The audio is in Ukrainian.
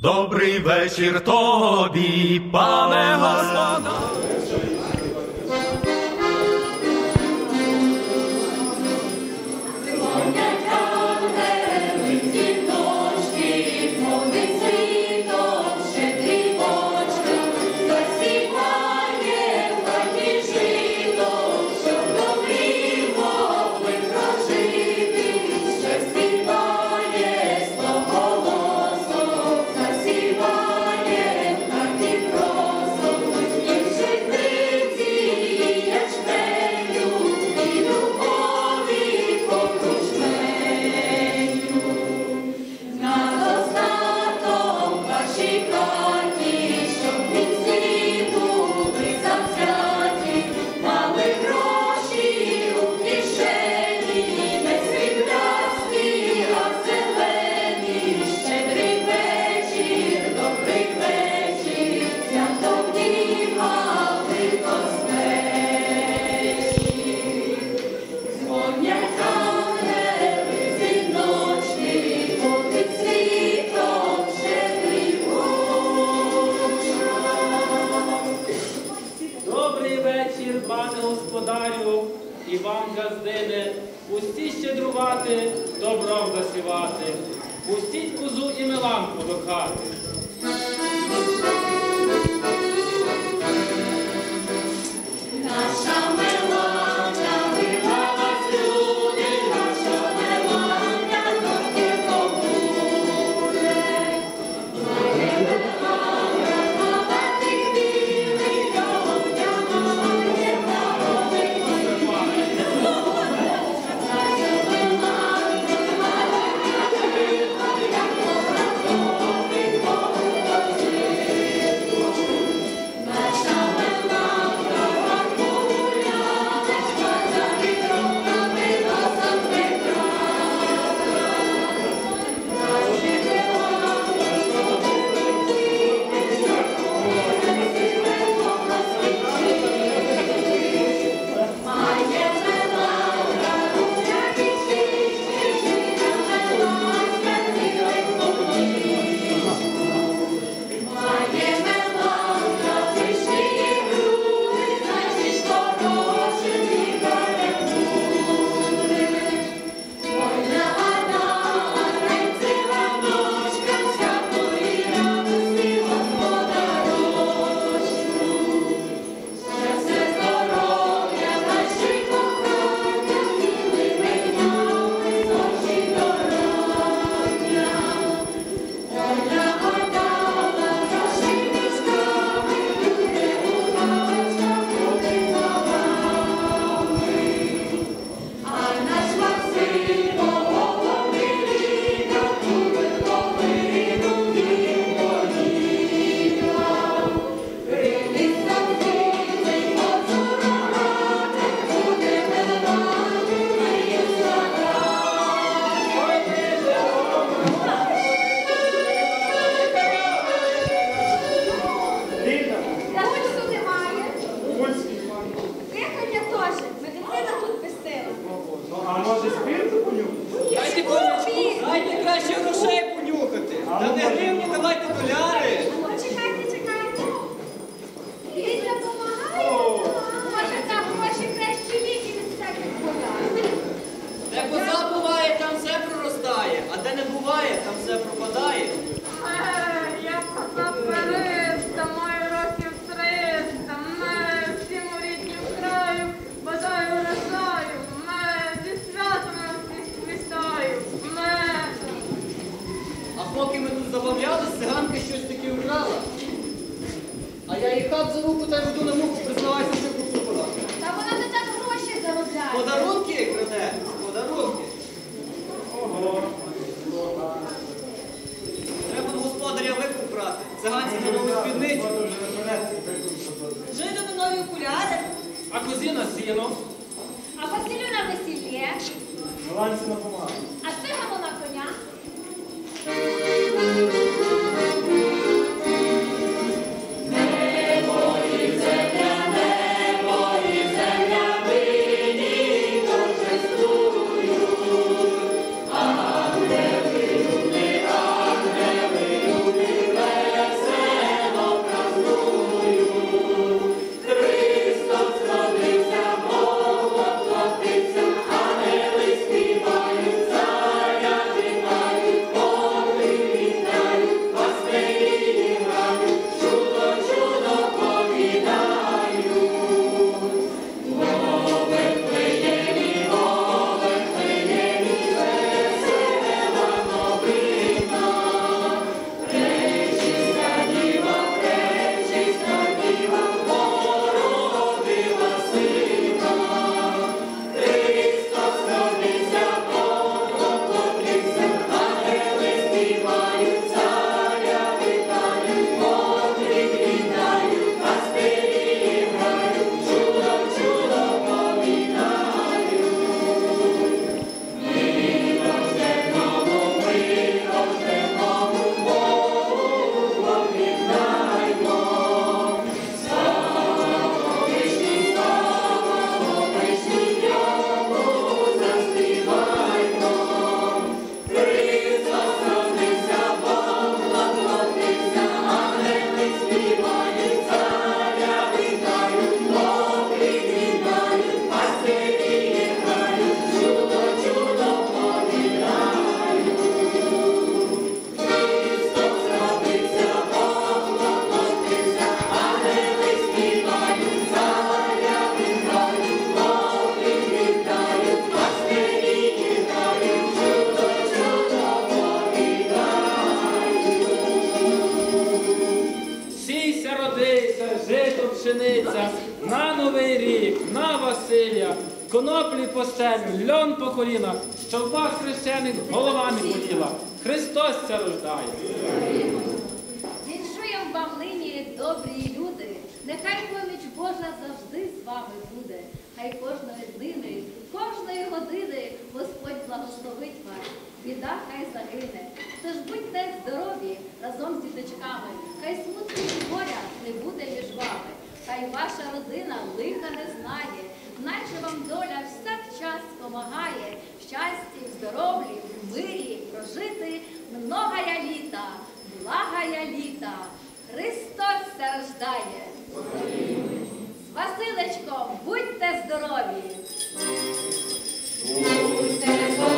Добрий вечір тобі, пане Господа. Вечір, пане господарю, і вам, газдине, усі щедрувати, добром засівати, пустіть козу і миланку до хати. Та не гривні, давайте доляри. Почекайте, чекайте. Він допомагає. Може, там гроші кращі віки від всяких болян. Де коза буває, там все проростає, а де не буває, там все пропадає. Поки ми тут забавлялись, циганка щось таке украла. А я її хап за руку та веду на муку, признавайся, що поцупила. Та вона не так гроші заробляє. Подарунки краде, подарунки. Треба до господаря викуп брати. Циганці на нову спідницю. Жиду на нові окуляри. А козіна сіно. А Василю на весілля. Балансі на помагу. Коноплі по стелю, льон по колінах, щоб вас хрещених голова не боліла. Христос ця рождає. Віншуєм вам нині, добрі люди, нехай поміч Божа завжди з вами буде. Хай кожної днини, кожної години Господь благословить вас, біда хай загине. Тож будьте здорові разом з діточками, хай смутку і горя не буде між вами. Хай ваша родина лиха не знає, наче вам доля всякчас помагає щасті, здоров'ї, в мирі прожити многая літа, благая літа. Христос рождає. З Василечком будьте здорові! Будьте здорові!